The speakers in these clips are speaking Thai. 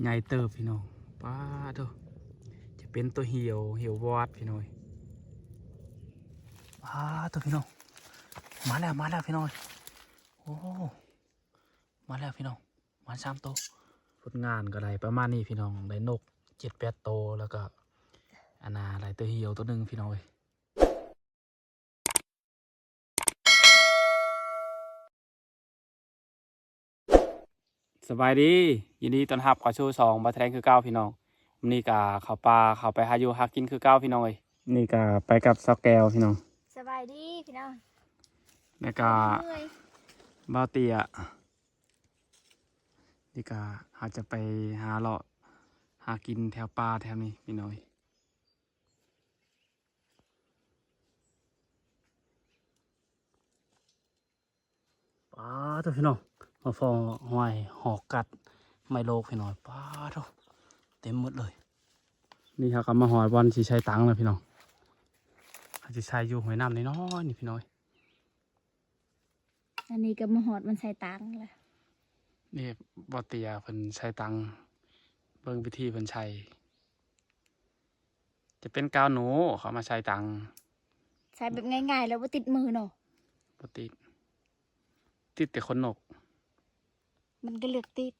ใหญ่เติบพี่น้องป้าเถอะจะเป็นตัวเหี่ยวเหี่ยววอดพี่น้อยป้าเถอะพี่น้องมาแล้วมาแล้วพี่น้อยโอ้มาแล้วพี่น้องมาสามตัวผลงานก็ได้ประมาณนี้พี่น้องได้นกเจ็ดแปดโตแล้วก็อันนาได้ตัวเหี่ยวตัวหนึ่งพี่น้อย สบายดี ยินดีต้อนรับเข้าสู่สองบาแทงคือเก้าพี่น้องวันนี้ก็เข้าป่าเข้าไปหาอยู่หากินคือเก้าพี่น้องเอ้ยนี่ก็ไปกับซอกแก้วพี่น้องสบายดีพี่น้องแล้วก็เมื่อยบ้าวเตียนี่ก็อาจจะไปหาเลาะหากินแถวป่าแถวนี้พี่น้อยป้าตัวพี่น้อง มาฟองหอยหอกกัดไมโลกพี่น้อยป้าตัวเต็มหมดเลย นี่ครับก็มาหอยบอลสีใช้ตังค์เลยพี่น้องอาจจะใช้อยู่หอยน้ำน้อยๆนี่พี่น้อย อันนี้ก็มาหอดมันใส่ตังค์ละนี่บอเตียเพิ่นใช้ตังเบิ่งวิธีเพิ่นใช้จะเป็นกาวหนูเขามาใช้ตังใส่แบบง่ายๆ แล้วว่าติดมือเนาะปกติด ติดแต่คนนก มันก็เลือกติด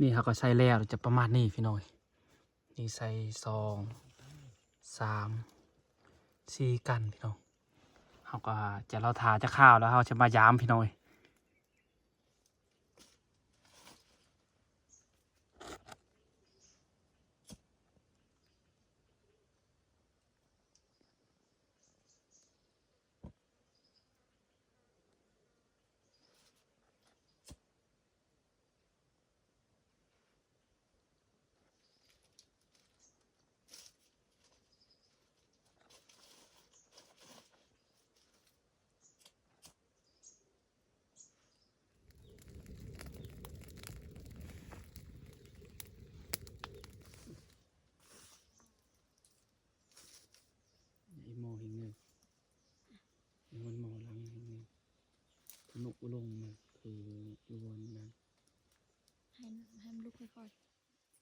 นี่เขาก็ใส่แล้วจะประมาณนี้พี่น้อยนี่ใส่สองสามสี่กันพี่น้องเขาก็จะเราทาจะข้าวแล้วเขาจะมายามพี่น้อย ไอโมหิงเงยไอมันโมหลังหิงเงยสนุกอุลงมาคือรวนนะ ให้ให้มันลุกค่อย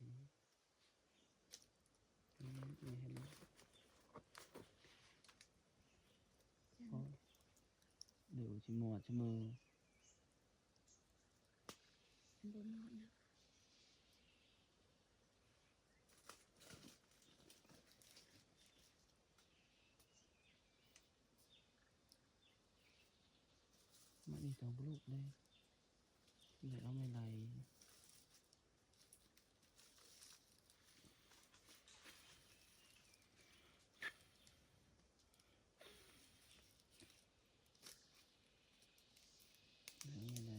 อืมอืมไม่เห็นแล้วอ๋อเดี๋ยว ชิมอดชิมือมันบ่หมดนะมาอีกสองลูกเลยเดี๋ยวเอาไม่ไหลเดี๋ยวเอาไม่ไหล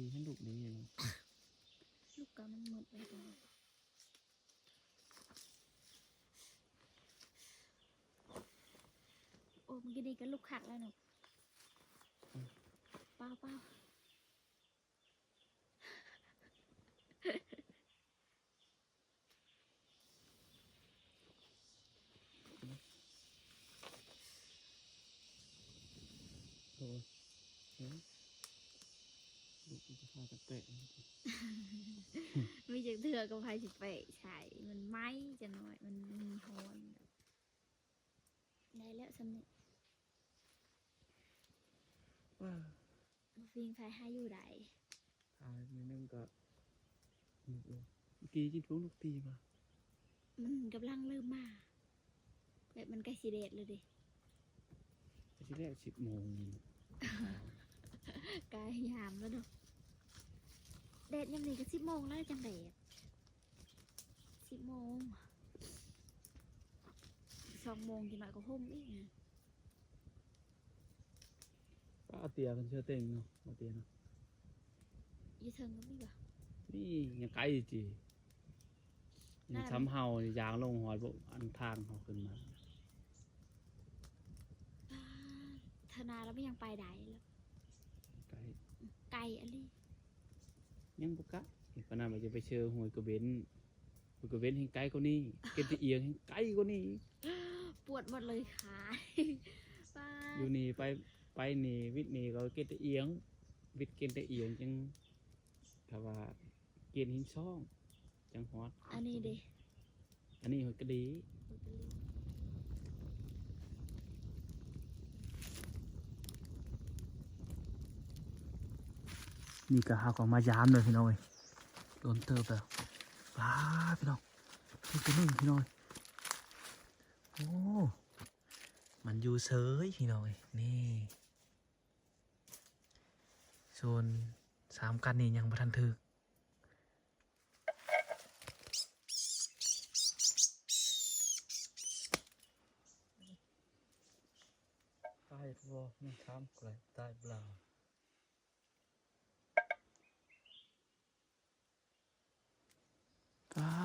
ดีฉันลูกดีเลยลูกก็มันหมดไปแล้วโอ้มันก็ดีกับลูกขักแล้วหนูเปล่าเปล่า โอ้ยเฮ้ย ลูกมันจะพากันเตะมีจักเถื่อกับไฟสิไปใช่มันไหม้จะหน่อย มันมีฮอนได้แล้วสำเร็จว้าฟิงไฟให้อยู่ใดตายในนึงก็ลูกเลยเมื่อกี้จิ้นฟุ้งลูกตีมา มันกำลังเริ่มมาแบบมันใกล้สีเดดเลยดิแต่ที่แรกสิบโมงนี่ใกล้ยามแล้วเนาะ เดดยังนี่ก็สิบโมงแล้วจังเดดสิบโมงสองโมงกี่หน่อยก็ห่มอีกนะป้าเอาเตียกันเชื่อเต็งเนาะเอาเตียเนาะอยี่เทิงก็มีบ่นี่ยังไกลจีนี่ช้ำเฮานี่ยางลงหอยบอันทางเขาขึ้นมาป้าธนาแล้วไม่ยังไปไหนแล้วไกลไกลอะไร ยังบุกะอีกปานนั้นมันจะไปเชื่อหวยกระเบนหวยกระเบนแห่งไกลกว่านี้เกตเอียงแห่งไกลกว่านี้ปวดหมดเลยขาป้าอยู่นี่ไปไปนี่วิทย์นี่ก็เกตเอียง วิทย์เกตเอียงจังถ้าว่าเกณฑ์หินช่อง จังฮอดอันนี้เด้อันนี้หอยกระดี นี่ก็หาของมายามเลยพี่น้อยโดนเติบแล้วว้าพี่น้องนี่ตัวหนึ่งพี่น้อยโอ้มันอยู่เฉยพี่น้อยนี่ส่วนสามกันนี่ยังบ่ทันถึกตายบ่มันทำกลตายเปล่า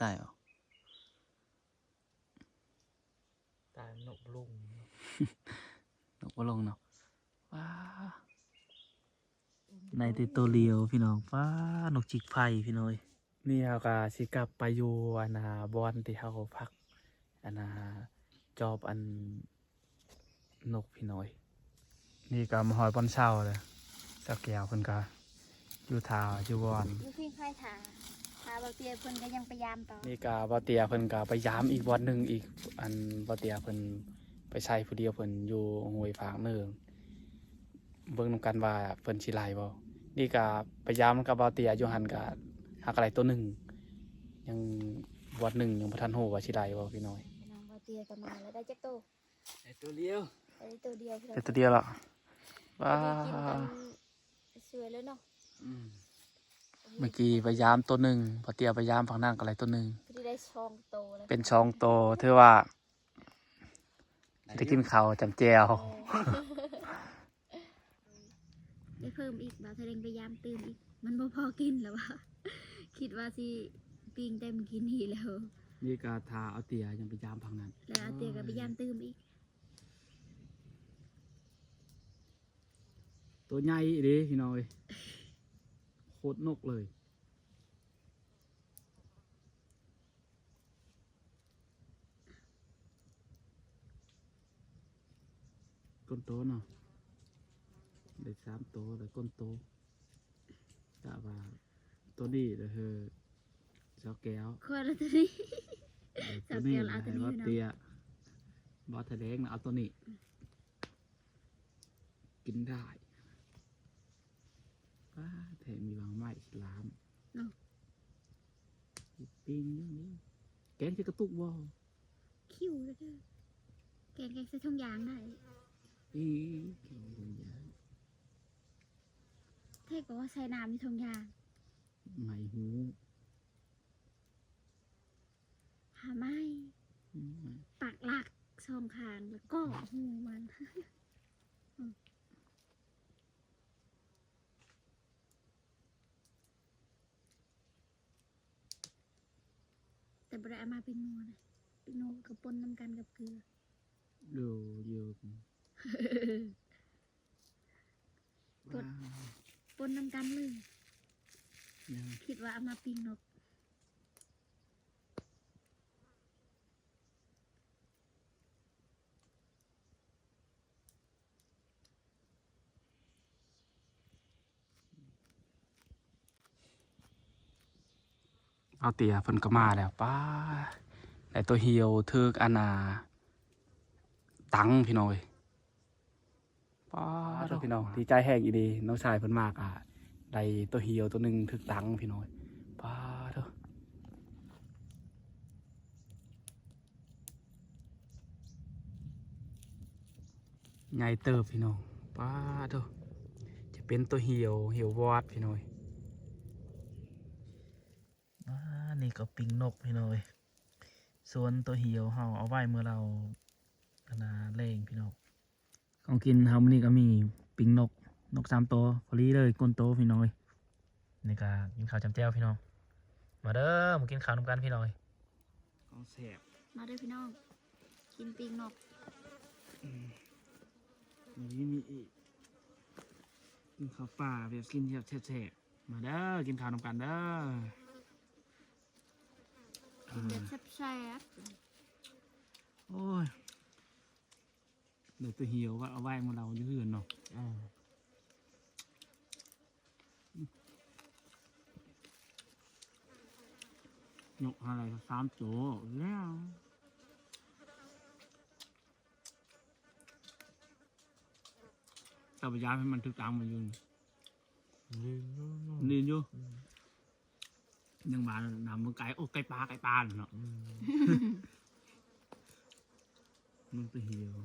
ตัวเก่าตัวมือพี่แดะเชื่อบ่เชื่อหรอเชื่อละเชื่อเชื่อตัวนี้หรือเป็นน้ำตังเก่าได้บ่เนาะได้เหรอตายนกลุงนกบ่ลงเนาะว้าในติตัวเลียวพี่น้องว้านกจิกไฟพี่น้อยนี่เราก็สิกลับไปอยู่อันนาบอนที่เขาพักอันนาจอบอันนกพี่น้อย นี่ก็มาหอยบอนเช้าเลยสักแก้วเพิ่นก็อยู่ทาอยู่บอนลูกพี่ค่า ยถาถาบางเตียเพิ่นก็ยังพยายามต่อนี่ก็บ่เตียเพิ่นก็ไปยามอีกบอนหนึงอีก อันบ่เตียเพิ่นไปใช้ผู้เดียวเพิ่นอยู่ห้วยฝางเนืองเบิ่งนำกันว่าเพิ่นสิไล่บ่นี่ก็ไปยามกับบ่เตียอยู่หันก็หักอะไรตัวหนึงยังบอนหนึงยังบ่ทันฮู้ว่าสิไล่บ่พี่น้อยน้องบางเตียก็มาแล้วได้จักโตไอตัวเลี้ยวได้ตัวเดียวพี่น้องแต่ตัวเดียวละว้าได้กินกันสวยแล้วเนาะ เมื่อกี้พยายามตัวหนึ่งพอเตียพยายามฝั่งนั่งก็อะไรตัวหนึ่งพอดีได้ช่องโตแล้วเป็นช่องโตเธอว่าได้กินข้าวจำแจวเออได้เพิ่มอีกบ่าวทะเลงพยายามตื่นอีก มันบ่พอกินแล้วว่าคิดว่าสิปิงเต็มกินหีแล้ว นี่ก็ทาเอาเตียยังพยายามฝั่งนั้นแล้วอาเตียก็พยายามตื่มอีก ตัวใหญ่เดิพี่น้อยโคตรนกเลย ก้นโตเนาะได้สามโตเลยก้นโตแต่ว่าตัวนี้เด้อเฮอเจ้าแก้วคนละตัวนี้ตัวนี้จับแก้วแล้วเอาตัวนี้ให้เนาะเตียบอสแถลงนะเอาตัวนี้ กินได้ ป้าแถมมีบางไม้อิสลามเนาะปิ้งอย่างนี้ แกงจะกระตุกวอคิวแล้วเด้อแกงแกงใส่ช่งยางได้อีแกงลงยางเท่ก็ว่าใส่น้ำมีช่งยางไหมหูหาไม้ปักหลักช่องคางแล้วก็หูมัน แต่บรเอามาเป็นนัวนะเป็นนัวกับปนน้ำกันกับเกลือดูอยู่กดว้าวปนน้ำกันเลย ยัง คิดว่าเอามาปิ้งนก เอาเตียเพิ่นก็มาแล้วป้าได้ตัวเหี่ยวเทือกอานา ตังพี่น้อยป้าเด้อพี่น้องดีใจแห้งอีดีน้องชายเพิ่นมากอะได้ตัวเหี่ยวตัวหนึ่งถึกตังพี่น้อยป้าเด้อใหญ่เติบพี่น้องป้าเด้อจะเป็นตัวเหี่ยวเหี่ยววอดพี่น้อย อ่า นี่ก็ปิงนกพี่น้อยส่วนตัวเหี่ยวเฮาเอาไว้เมื่อเราขนาเล่งพี่น้องของกินเฮามื้อนี้ก็มีปิงนกนกสามตัวพอดีเลยก้นโตพี่น้อยนี่ก็กินข้าวจำแจ้วพี่น้องมาเด้อมากินข้าวนำกันพี่น้อยของแสบมาเด้อพี่น้องกินปีกนกนี่มีอีกกินข้าวป่าแบบกินแบบแซ่บๆมาเด้อกินข้าวนำกันเด้อ กินแบบแซ่บโอ้ยเดี๋ยวตัวเหี่ยวว่าเอาไว้เมื่อเราอยู่เฮือนเนาะอืมยกอะไรก็สามโจแล้วแต่พยายามให้มันถึกตามมาอยู่นี่นู่นนู่นนี่อยู่อืม ยังมานำมือไก่โอ้ไก่ปลาไก่ปลาเนาะอืมมันตัวเหี่ยว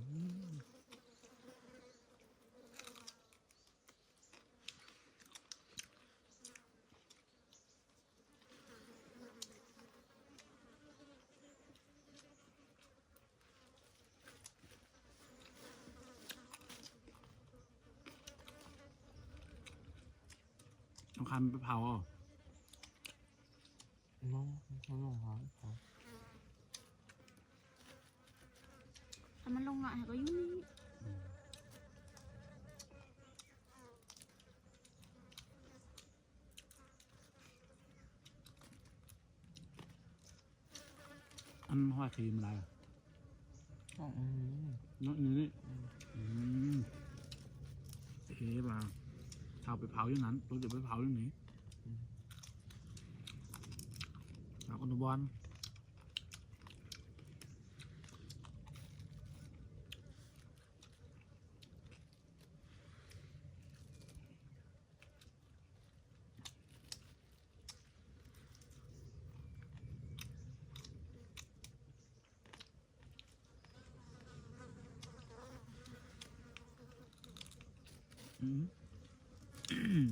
ต้องคันไปเผาเอา น้องน้องน้องหาหา ๆถ้ามันลงหน่อยก็อยุ่นี่ อันห้อยครีมอะไรอะน้องอืมเนาะนี่อืมเอ๊ะบ่าชาวไปเผาอย่างนั้นตัวจะไปเผาอย่างนี้เอาคนบอลอืม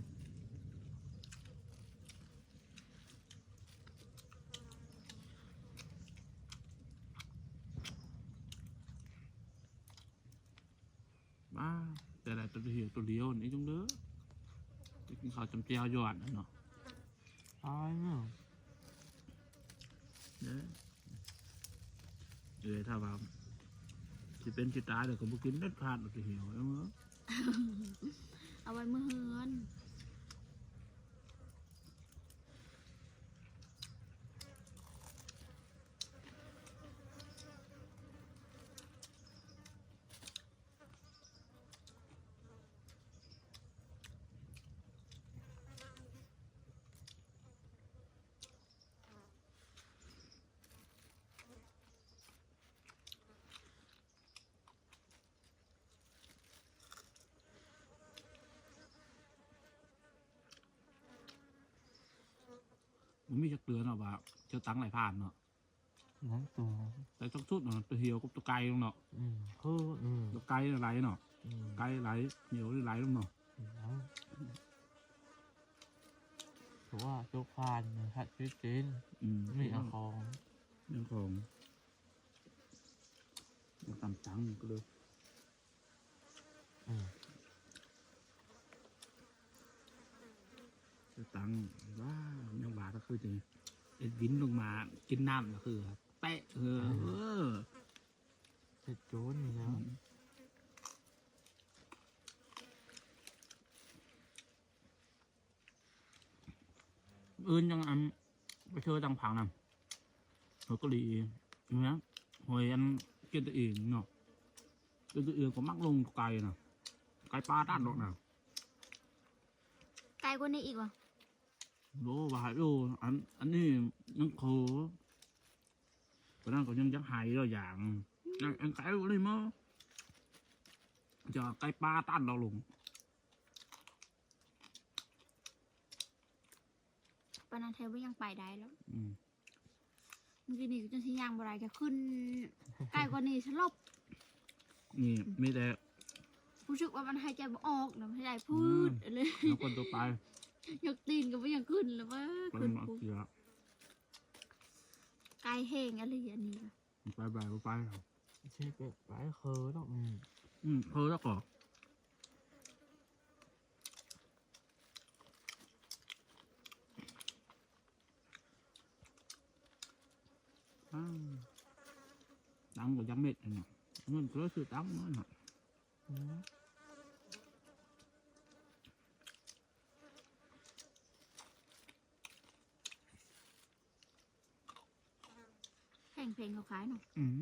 บ้าแต่ละ ตัวเดียวนี่จงเด้อจะกินข้าวจำเจียวหยอดนะเนาะตายเนาะเด้อเออถ้าว่าจะเป็นจิตตายเดี๋ยวก็บ่กินเด็ดขาดตัวเดียวเอาเนาะเอาไว้มือเฮือน มันมีจักเตือนเนาะว่าเจ้าตังไหลผ่านเนาะน้องตัวแต่ต้องชุดเนาะตัวเหี่ยวกับตัวไก่ลงเนาะอืมเฮ้ออืมตัวไก่ไหลเนาะอืมไก่ไหลเหี่ยวไหลลงเนาะน้องเพราะว่าโจ๊กพานเนี่ยฮัดชิจินอืมมีอาคองเรื่องของเรื่องตามตังก็เลยอืม จ้าตังว้ายังบาก็คือจะเอ็ดวินลงมากินน้ำก็คือแปะเออเออเจ็ดโจนนี่นะอื่นยังอันไปเชื่อตังผังน่ะเขาก็ดีเนี่ยหอยอันกินตัวเองเนาะกินตัวเองก็มักลงไกลน่ะไกลปลาด้านหรอกน่ะไกลกว่านี้อีกวะ โลบาทดูอัน อันนี้ยังโคตอนนั้นก็ยังยักหายแล้วอย่างอันอันไก่เลยมั้งจะไก่ปลาตั้นเราลงปานนันเทว่ายังไปได้แล้วอืมเมื่อกี้นี่จนที่ยางบ่ได้จะขึ้นใกล้กว่านี้สลบนี่ไม่แต่รู้สึกว่ามันหายใจบ่ออกนะไม่ได้พูดเลยแล้วคนตัวไป ยกตีนก็ไม่ยังขึ้นแล้วว่าคนขึ้นเอาปุ๊บเสียไกลแห้งอะไรอย่างนี้ล่ะไปไปไปไปใช่เป็ดไปเคยต้องอืมอืมเพอแล้วก็อ้าวตังก็ยังเม็ดเนาะเงินก็ซื้อตังน้อยหน่อยอืม แห้งเพลงเขาขายเนาะอืม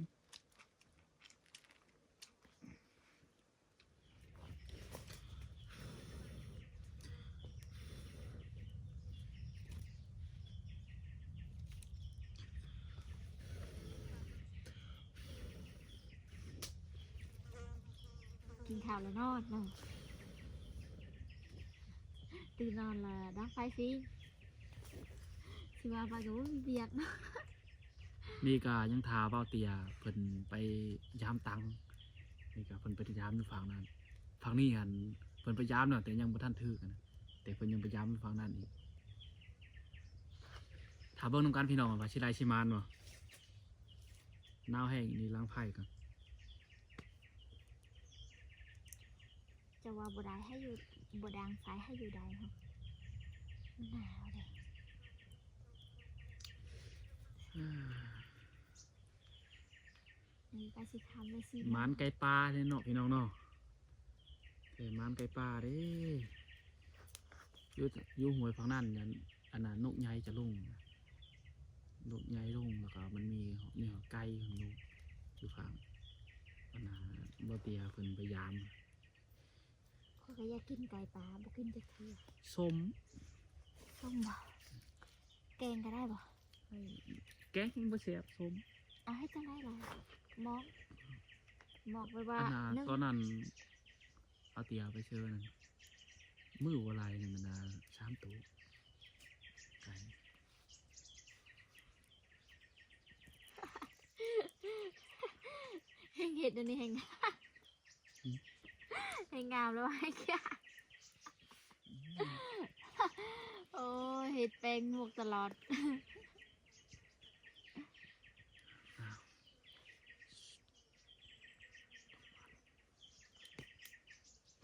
กินข้าวแล้วนอนเนาะตื่นนอนและดังไฟฟีสิว่ นี่ก็ยังทาเบ้าเตียเพิ่นไปยามตังนี่ก็เพิ่นไปยามอยู่ฝั่งนั้นฝั่งนี้หันเพิ่นไปยามเนาะแต่ยังบ่ทันถึกนแต่เพิ่นยังไปยามอยู่ฝั่งนั้นอีกถ้าเบิ่งนํกันพี่น้องว่าสิไลสิมานบ่หนาวแห้งนี่ล้างไผ่กันจะว่าบ่ได้ให้อยู่บ่ดังไฟให้อยู่ได้เนาะหนาวเลยนี่ก็สิคำเลยสิหมานไก่ปลาเด้เนาะพี่น้องเนาะแต่หมานไก่ปลาเด้อยู่อยู่หวยฝั่งนั้นอันอันน่ะนกใหญ่จะลุ่งนกใหญ่ลุ่งแล้วก็มันมีเนี่ยไก่ของลูกอยู่ฝั่งอันน่ะบ่เตียเพิ่นไปยามข้อยก็อยากกินไก่ปลาบ่กินจักเทื่อส้มส้มบ่แกงก็ได้บ่แกงบ่แซ่บส้มเอาให้จังได้ล่ะ มอกมอกไว้ว่าอันน่ะนึ่งตอนนั้นเอาเตียไปเชิญนั่นมือวลายนี่มันน่ะสามตัวไก่แห้งเห็ดอันนี้แห้งแห้งงามแล้วให้แค่โอ้ยเห็ดแปลงหมวกตลอด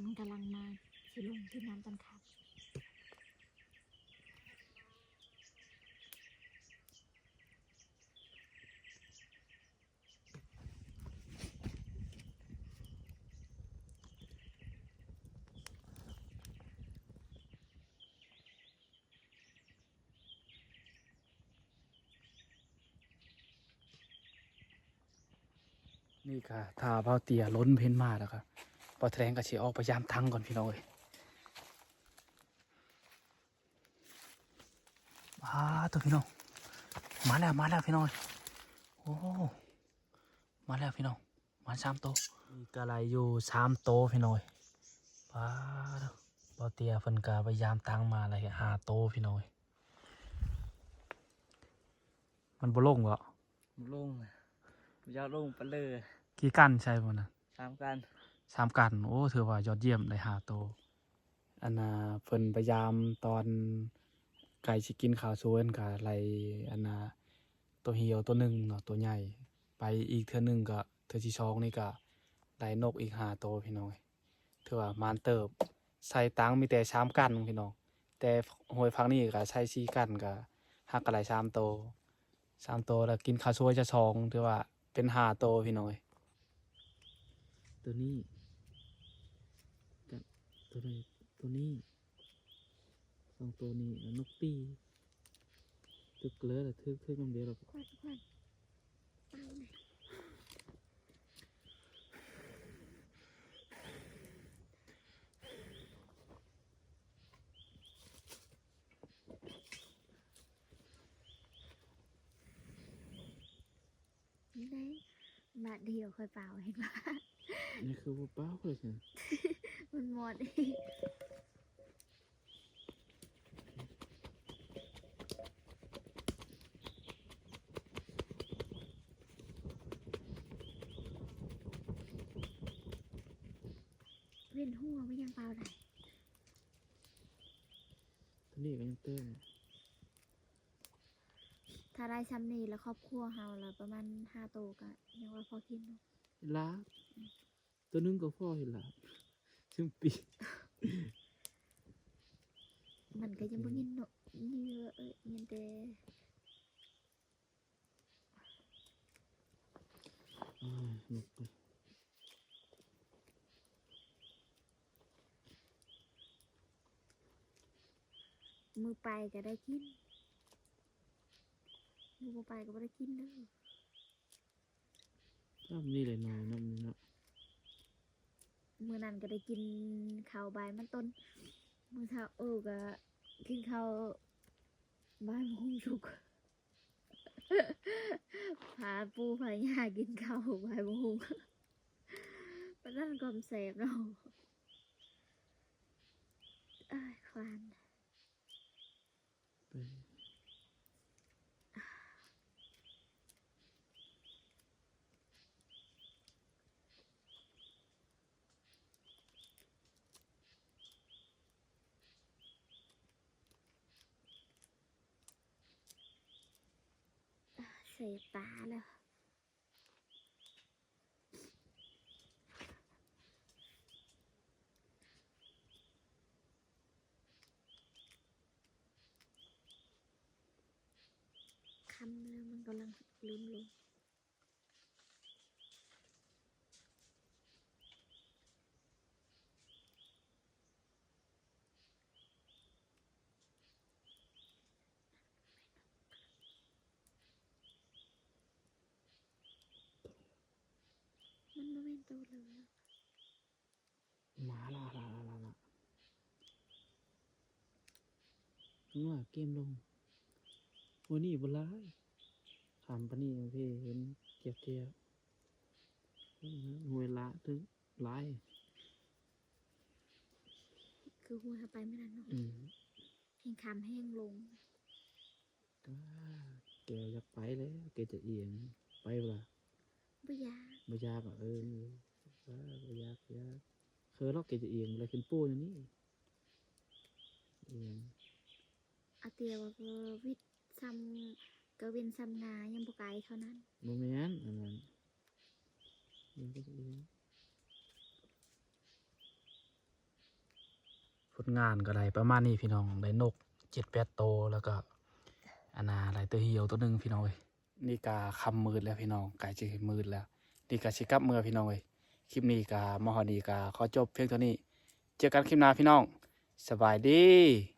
มันกำลังมาสิลงที่น้ำตันครับนี่ค่ะถ้าเบาเตียล้นเพ้นมาแล้วครับ พอแถลงก็สิออกไปยามทังก่อนพี่น้องเอ้ยมาตัวพี่น้อง มาแล้วมาแล้วพี่น้องเอ้ยโอ้มาแล้วพี่น้องมาสามโตวมีกระไรอยู่สามโตวพี่น้องเอ้ยป้าดเบาเตียเพิ่นก็ไปยามตังมาอะไรห้าโตวพี่น้องเอ้ยมันบ่ลงเหรอลงยาวลงไปเลยกี่กันใช่ป่ะนะตามกัน สามกัน โอ้ถือว่ายอดเยี่ยมได้หาโตอันน่ะเพิ่นพยายามตอนไก่สิกินข้าวสวนกับไรอันน่ะตัวเหี่ยวตัวหนึ่งเนาะตัวใหญ่ ไปอีกเทื่อหนึ่งก็เทื่อที่สองนี่ก็ได้นกอีกหาโตพี่น้องถือว่ามานเติบใส่ตังมีแต่สามกันพี่น้องแต่หวยพักนี่ก็ใช้สี่กันก็หักกระไรสามโตวสามโตแล้วกินข้าวสวยจะสองถือว่าเป็นหาโตพี่น้องตัวนี้ ตัวนี้ตัวนี้สองตัวนี้นกปีตึกเลือดทึบทึบน้ำเดียวหรอควันควันได้บาทเดียวค่อยเปล่าเห็นปะนี่คือว่าเปล่าเลยใช่ มันหมดอีกเวียนหัวไม่ยังเป่าไหนตอนนี้ก็ยังเติมถ้าได้ซ้ำนี่แล้วครอบครัวเฮาละประมาณห้าโตวก็ยังว่าพอกินเนาะลาบตัวนึงก็พอเห็นลาบ ซึ่งปีมันก็ยังบ่ยินเนาะนี่เยอะเอ้ยยินแต่อ้ายหนุกไปมือไปก็ได้กิน มือบ่ไปก็บ่ได้กินเด้อน้ำนี่เลยน้อยน้ำนี่เนาะ มือนั้นก็ได้กินข้าวใบายมันต้นมือเช้าเออก็กินข้าวใบายมุงชุกพาปูพาย่ากินข้าวใบายมะฮุงมันนั่นความเสพเราไอ้ายควาน ไป เสบตาเนาะคำแล้วมันกำลังลืมลง มันไม่เป็นตัวเลยหมาลาลาลาลาลาว่าเกมลงวันนี้บ่ร้ายถามปานนี้พี่เห็นเกียบเกียบหวยละถึงร้าย คือหัวไปไม่นานเนาะอืมแห้งคำแห้งลงก็แกอยากไปแล้วแกจะเอียงไปเปล่าบ่อยากไม่ยากอะเออ ว่าไม่ยากยากเคยลอกแกจะเอียงอะไรขึ้นปูอย่างนี้เอียงเอาเตียวว่าก็วิทย์ซ้ำก็เวนซ้ำนายังบ่ไกลเท่านั้นโมเมนต์อันนั้นเอียงก็จะเอียงผลงานก็ได้ประมาณนี้พี่น้องได้นกเจ็ดแปดโตวแล้วก็อันนาไรตัวเหี่ยวตัวหนึ่งพี่น้องเอ้ยนี่กาคำมืดแล้วพี่น้องไก่จะมืดแล้วนี่กาชิกลับเมื่อพี่น้องเอ้ย คลิปนี้กามหอนีกาขอจบเพียงเท่านี้ เจอกันคลิปหน้าพี่น้อง สบายดี